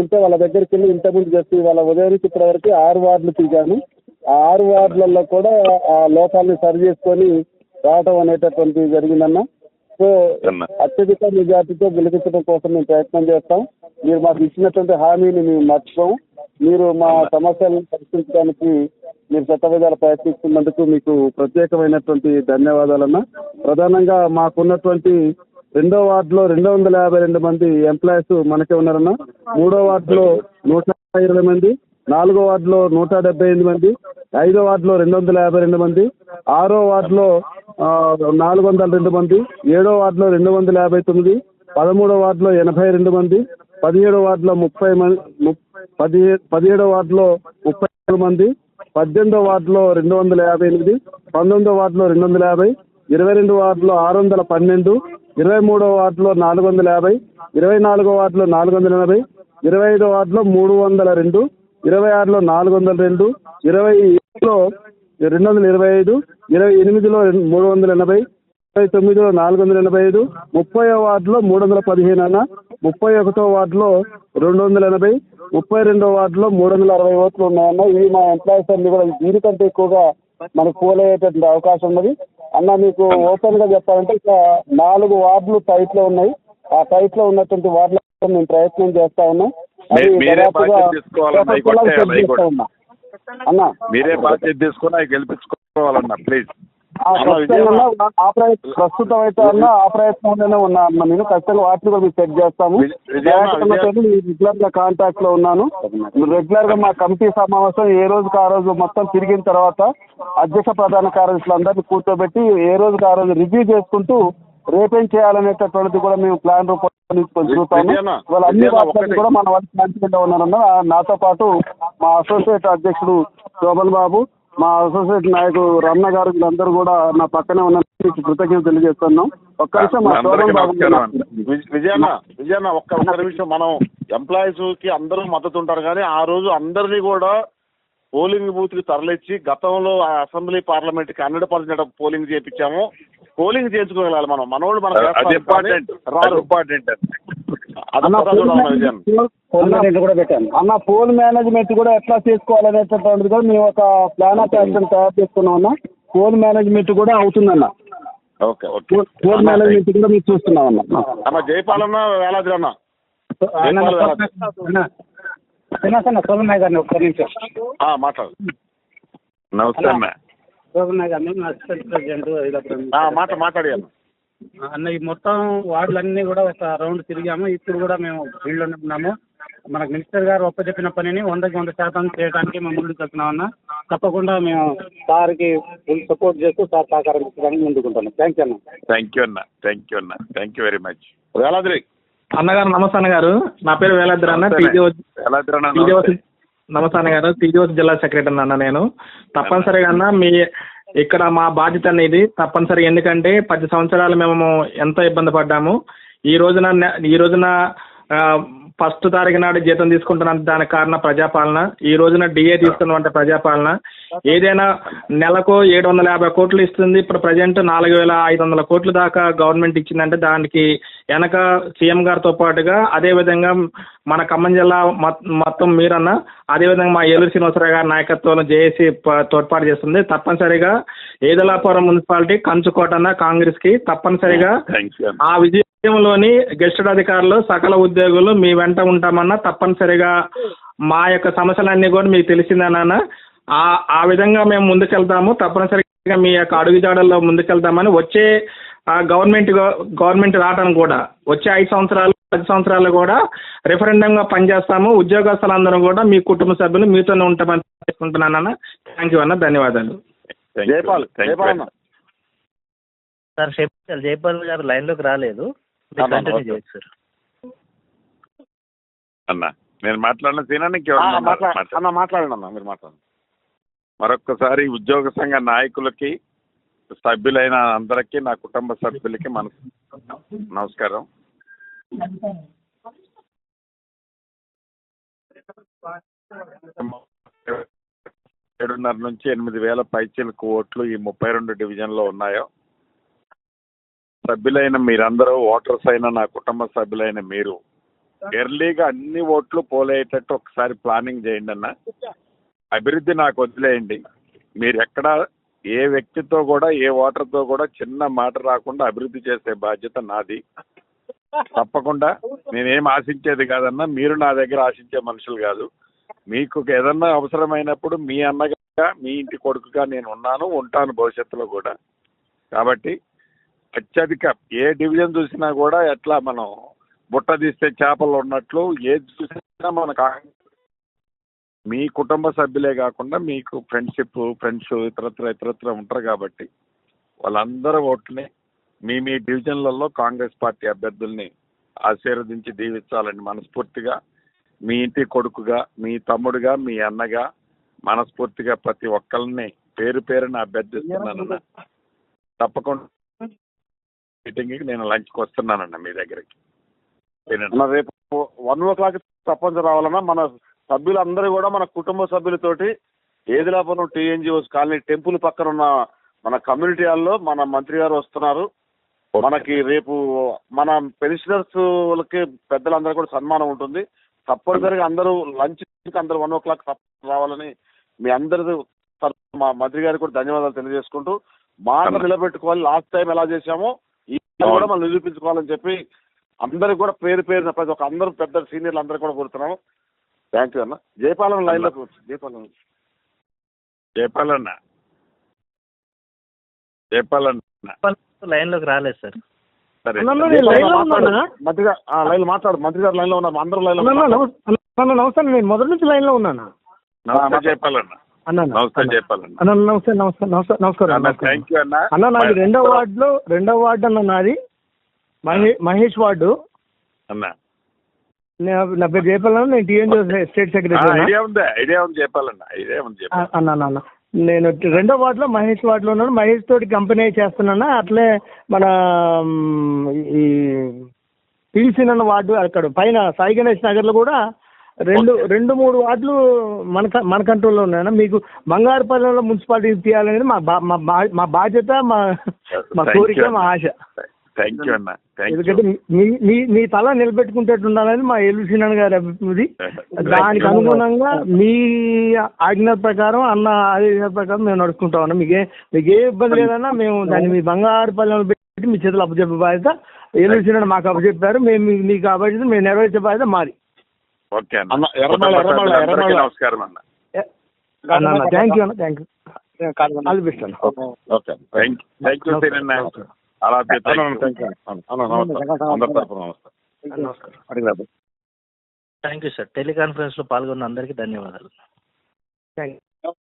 ఉంటే వాళ్ళ దగ్గరికి వెళ్ళి ఇంతకుముందు చేసి వాళ్ళ ఉదయం నుంచి ఇప్పటి వరకు ఆరు వార్డులు తిరిగాను. ఆ ఆరు వార్డులలో కూడా ఆ లోపాలని సరి చేసుకొని రావడం అనేటటువంటిది జరిగిందన్న. సో. అత్యధిక మెజార్టీతో గెలిపించడం కోసం మేము ప్రయత్నం చేస్తాం. మీరు మాకు ఇచ్చినటువంటి హామీని మేము మర్చిపోం. మీరు మా సమస్యలను పరిష్కరించడానికి మీరు శతవిధాలు ప్రయత్నిస్తున్నందుకు మీకు ప్రత్యేకమైనటువంటి ధన్యవాదాలన్న. ప్రధానంగా మాకున్నటువంటి రెండో వార్డులో రెండు వందల యాభై రెండు మంది ఎంప్లాయీస్ మనకే ఉన్నారన్న. మూడో వార్డులో నూట ఇరవై మంది నాలుగో వార్డులో నూట డెబ్బై ఎనిమిది మంది ఐదో వార్డులో రెండు వందల యాభై రెండు మంది ఆరో వార్డులో నాలుగు వందల రెండు మంది ఏడో వార్డులో రెండు వందల యాభై తొమ్మిది పదమూడో వార్డులో ఎనభై రెండు మంది పదిహేడో వార్డులో ముప్పై మంది పదిహే పదిహేడో వార్డులో ముప్పై మూడు మంది పద్దెనిమిదో వార్డులో రెండు వందల యాభై ఎనిమిది పంతొమ్మిదో వార్డులో రెండు వందల యాభై ఇరవై రెండు వార్డులో ఆరు వందల పన్నెండు ఇరవై మూడో వార్డులో నాలుగు వందల యాభై ఇరవై నాలుగో వార్డులో నాలుగు వందల ఎనభై ఇరవై ఐదో వార్డులో మూడు వందల రెండు ఇరవై ఆరులో నాలుగు వందల రెండు ఇరవై ఏడులో రెండు వందల ఇరవై ఐదు ఇరవై ఎనిమిదిలో మూడు వందల ఎనభై ఇరవై తొమ్మిదిలో నాలుగు వందల ఎనభై ఐదు ముప్పై వార్డులో మూడు వందల పదిహేను అన్న ముప్పై ఒకటో వార్డులో రెండు వందల ఎనభై ముప్పై రెండో వార్డులో మూడు వందల అరవై ఓట్లు ఉన్నాయన్న ఇవి మా ఎంప్లాయీస్ అన్ని కూడా దీనికంటే ఎక్కువగా మనకు పోలయ్యేటటువంటి అవకాశం ఉన్నది. అన్న మీకు ఓపెన్గా చెప్పాలంటే ఇక నాలుగు వార్డులు టైట్లో ఉన్నాయి. ఆ టైట్లో ఉన్నటువంటి వార్డుల మేము ప్రయత్నం చేస్తా ఉన్నాం. మీరే బాధ్యత తీసుకోవాలన్న. అన్న మీరే బాధ్యత తీసుకుని అవి గెలిపించుకోవాలన్న ప్లీజ్ ప్రస్తుతం అయితే అన్న ఆ ప్రయత్నంలోనే ఉన్నా అన్న నేను ఖచ్చితంగా వాటిని కూడా మీకు సెట్ చేస్తాము రెగ్యులర్గా కాంటాక్ట్లో ఉన్నాను. రెగ్యులర్గా మా కమిటీ సమావేశం ఏ రోజుకి ఆ రోజు మొత్తం తిరిగిన తర్వాత అధ్యక్ష ప్రధాన కార్యదర్శులు అందరినీ కూర్చోబెట్టి ఏ రోజుకి ఆ రోజు రివ్యూ చేసుకుంటూ రేపేం చేయాలనేటటువంటిది కూడా మేము ప్లాన్ రూపంలో చూస్తాము. ఇవాళ అన్ని ఒకటి. కూడా మన వాళ్ళు మంచిగా ఉన్నారన్న. నాతో పాటు మా అసోసియేట్ అధ్యక్షుడు శోభన్ బాబు మా అసోసియేట్ నాయకుడు రమణ గారు వీళ్ళందరూ కూడా నా పక్కనే ఉన్న మీకు కృతజ్ఞత తెలియజేస్తున్నాం. ఒక్క నిమిషం మా బాబు విజయన్న విజయన్న ఒక్క ఒక్క నిమిషం మనం ఎంప్లాయీస్కి అందరూ మద్దతు ఉంటారు కానీ ఆ రోజు అందరినీ కూడా పోలింగ్ బూత్కి తరలిచ్చి గతంలో అసెంబ్లీ పార్లమెంట్కి హండ్రెడ్ పర్సెంట్ పోలింగ్ చేయించాము. పోలింగ్ చేయించుకోగలాలి మనం. మనోళ్ళు మనం ఇంపార్టెంట్ రారు కూడా పెట్టాను. అన్న పోల్ మేనేజ్మెంట్ కూడా ఎట్లా చేసుకోవాలనేటటువంటిది కూడా మేము ఒక ప్లాన్ ఆఫ్ యాక్షన్ తయారు చేసుకున్నాం అన్న. పోల్ మేనేజ్మెంట్ కూడా అవుతుందన్న. Okay okay. Poll- poll management కూడా మీరు చూస్తున్నాం అన్న. అన్న జయపాలన్న వేలాద్రి అన్న. జయపాల్ వేలాద్రి. వినాసన్న శోభనాయ్ గారిని ఒక్క నిమిషం. ఆ, మాట్లాడు. నమస్తే అన్న శోభనాయ్ గారిని ప్రెసిడెంట్ అన్న ఈ మొత్తం వార్డులన్నీ కూడా ఒక రౌండ్ తిరిగాము. ఇప్పుడు కూడా మేము ఫీల్డ్లోనే ఉన్నాము. మనకు మినిస్టర్ గారు ఒప్పచెప్పిన పనిని వందకి వంద శాతం చేయడానికి మేము ముందుకు వెళ్తున్నాం అన్న. తప్పకుండా మేము సార్కి ఫుల్ సపోర్ట్ చేస్తూ సార్ సహకారం ఇచ్చడానికి ముందుకుంటాను. థ్యాంక్ యూ అన్న. థ్యాంక్ యూ అన్న. థ్యాంక్ యూ అన్న. Thank you very much Veladri. అన్నగారు నమస్తే అన్నగారు. నా పేరు వేలాద్రి అన్న. నమస్తే. నమస్తే. అన్నగారు. టీజీఓ జిల్లా సెక్రటరీ అన్న నేను. తప్పనిసరిగా అన్న మీ ఇక్కడ మా బాధ్యత అనేది తప్పనిసరిగా ఎందుకంటే పది సంవత్సరాలు మేము ఎంతో ఇబ్బంది పడ్డాము. ఈ రోజున ఈ రోజున ఫస్ట్ తారీఖు నాడు జీతం తీసుకుంటున్న దానికి కారణం ప్రజాపాలన. ఈ రోజున డిఏ తీసుకున్నటువంటి ప్రజాపాలన. ఏదైనా నెలకు ఏడు వందల యాభై కోట్లు ఇస్తుంది. ఇప్పుడు ప్రజెంట్ నాలుగు వేల ఐదు వందల కోట్ల దాకా గవర్నమెంట్ ఇచ్చిందంటే దానికి వెనక సీఎం గారితో పాటుగా అదేవిధంగా మన ఖమ్మం జిల్లా మొత్తం మీరన్న అదేవిధంగా మా ఏలూరు శ్రీనివాసరావు గారి నాయకత్వంలో జేఏసీ తోడ్పాటు చేస్తుంది. తప్పనిసరిగా ఏదలాపురం మున్సిపాలిటీ కంచుకోటన్న కాంగ్రెస్కి తప్పనిసరిగా థ్యాంక్ యూ అన్న విజయంలోని గెస్టెడ్ అధికారులు సకల ఉద్యోగులు మీ వెంట ఉంటామన్నా తప్పనిసరిగా మా యొక్క సమస్యలన్నీ కూడా మీకు తెలిసిందేనా ఆ ఆ విధంగా మేము ముందుకెళ్తాము. తప్పనిసరిగా మీ యొక్క అడుగుజాడల్లో ముందుకెళ్తామని వచ్చే ఆ గవర్నమెంట్ గవర్నమెంట్ రావడానికి కూడా వచ్చే ఐదు సంవత్సరాలు పది సంవత్సరాలు కూడా రెఫరెండంగా పనిచేస్తాము. ఉద్యోగస్తులందరూ కూడా మీ కుటుంబ సభ్యులు మీతోనే ఉంటామని థ్యాంక్ యూ అన్న. ధన్యవాదాలు. Thank you Jayapal thank you Jayapal అన్న. సార్ జైపాల్ గారు లైన్లోకి రాలేదు. అన్న, నేను మాట్లాడిన సీనానికి. అన్న మాట్లాడండి అన్న మీరు మాట్లాడండి. మరొక్కసారి ఉద్యోగ సంఘ నాయకులకి సభ్యులైన అందరికీ నా కుటుంబ సభ్యులకి మన నమస్కారం. ఏడున్నర నుంచి ఎనిమిది వేల పైచీలకు ఓట్లు ఈ ముప్పై రెండు డివిజన్లో ఉన్నాయో సభ్యులైన మీరందరూ ఓటర్స్ అయిన నా కుటుంబ సభ్యులైన మీరు ఎర్లీగా అన్ని ఓట్లు పోలేటట్టు ఒకసారి ప్లానింగ్ చేయండి అన్న. అభివృద్ధి నాకు వదిలేయండి. మీరు ఎక్కడ ఏ వ్యక్తితో కూడా ఏ ఓటర్తో కూడా చిన్న మాట రాకుండా అభివృద్ధి చేసే బాధ్యత నాది. తప్పకుండా నేనేం ఆశించేది కాదన్నా మీరు నా దగ్గర ఆశించే మనుషులు కాదు. మీకు ఏదన్నా అవసరమైనప్పుడు మీ అన్నగా మీ ఇంటి కొడుకుగా నేను ఉన్నాను ఉంటాను భవిష్యత్తులో కూడా. కాబట్టి అత్యధిక ఏ డివిజన్ చూసినా కూడా ఎట్లా మనం బుట్ట తీస్తే చేపలు ఉన్నట్లు ఏది చూసినా మనకు కాంగ్రెస్ మీ కుటుంబ సభ్యులే కాకుండా మీకు ఫ్రెండ్షిప్ ఫ్రెండ్స్ ఇతరత్ర ఇతరత్ర ఉంటారు కాబట్టి వాళ్ళందరూ ఓట్లని మీ మీ డివిజన్లలో కాంగ్రెస్ పార్టీ అభ్యర్థుల్ని ఆశీర్వదించి దీవించాలని మనస్ఫూర్తిగా మీ ఇంటి కొడుకుగా మీ తమ్ముడుగా మీ అన్నగా మనస్ఫూర్తిగా ప్రతి ఒక్కరిని పేరు పేరున అభ్యర్థిస్తున్నానన్న తప్పకుండా మీటింగ్కి నేను లంచ్కి వస్తున్నానన్న మీ దగ్గరికి. మన రేపు వన్ ఓ క్లాక్ తప్పనిసరి రావాలన్నా మన సభ్యులందరూ కూడా మన కుటుంబ సభ్యులతోటి ఏదిలాపురం టీఎన్జిఓస్ కాలనీ టెంపుల్ పక్కన ఉన్న మన కమ్యూనిటీ హాల్లో మన మంత్రి గారు వస్తున్నారు. మనకి రేపు మన పెన్షనర్స్ వాళ్ళకి పెద్దలందరూ కూడా సన్మానం ఉంటుంది. తప్పనిసరిగా అందరూ లంచ్ అందరూ వన్ ఓ క్లాక్ రావాలని మీ అందరి మా మంత్రి గారికి కూడా ధన్యవాదాలు తెలియజేసుకుంటూ మాట నిలబెట్టుకోవాలి. లాస్ట్ టైం ఎలా చేశామో కూడా మనం నిరూపించుకోవాలని చెప్పి అందరికి కూడా పేరు పేరున ప్రతి ఒక్క అందరూ పెద్ద సీనియర్లు అందరూ కూడా కోరుతున్నాము. థ్యాంక్ యూ అన్న. జయపాలన లైన్లో జయపాలన జయపాలన్న. జయపాలన్న. లైన్లోకి రాలేదు సార్. సరే. అన్న, నేను లైన్లో ఉన్నానా? మంత్రి గారు ఆ, లైన్ మాట్లాడు. మంత్రి గారు లైన్లో ఉన్నారు. అందరూ లైన్లో అన్న, ఉన్నారు. నమస్తే నేను మొదటి నుంచి లైన్లో ఉన్నానా? నమస్తే జయపాలన్న. అన్న నమస్తే అన్న. నమస్తే నమస్తే నమస్తే నమస్కారం. థ్యాంక్ యూ అన్న. అన్న నాది రెండో వార్డులో రెండో వార్డు అన్న నాది. మహే మహేష్ వార్డు. అన్న. నే- పేరు జయపాలన్న నేను టీఎన్జీ స్టేట్ సెక్రటరీ ఐడియా ఉంది? ఐడియా ఉంది చెప్పాలన్న ఐడియా ఉంది అన్న అన్న నేను రెండో వార్డులో మహేష్ వార్డులో ఉన్నాను. మహేష్ తోటి కంపెనీ చేస్తున్నాను. అట్లే మన ఈ అన్న వార్డు అక్కడ పైన సాయి గణేష్ నగర్లో కూడా రెండు రెండు మూడు వార్డులు మన మన కంట్రోల్లో ఉన్నాయన్న. మీకు బంగారుపల్లెలో మున్సిపాలిటీ తీయాలనేది మా బా- మా బాధ్యత మా మా కోరిక. మా ఆశ. థ్యాంక్ యూ అన్న. ఎందుకంటే మీ మీ మీ తల నిలబెట్టుకుంటట్టు ఉండాలని మా ఎల్లుసినాన్ గారి అభివృద్ధి. దానికి అనుగుణంగా మీ ఆజ్ఞ ప్రకారం అన్న ఆజ్ఞ ప్రకారం మేము నడుచుకుంటాం అన్న మీకు మీకు ఏ ఇబ్బంది లేదన్నా మేము దాన్ని మీ బంగారు పల్లెలు పెట్టి మీ చేతులు అప్పచెప్పే బాధ్యత. ఎల్లుసినాడు మాకు అప్పచెప్పారు. మేము మీకు ఆ బాధ్యత మేము నెరవేర్చే బాధ్యత మాది. ఓకే అన్న, అందరికీ ఎర్రమల్ల. నమస్కారం అన్న. అన్న థ్యాంక్ యూ అన్న థ్యాంక్ యూ ఆల్ బెస్ట్ అన్న. ఓకే థ్యాంక్ థ్యాంక్ యూ సీనన్న అలా నమస్కారం. థ్యాంక్ యూ సార్ టెలికాన్ఫరెన్స్లో పాల్గొన్న అందరికీ ధన్యవాదాలు. Thank you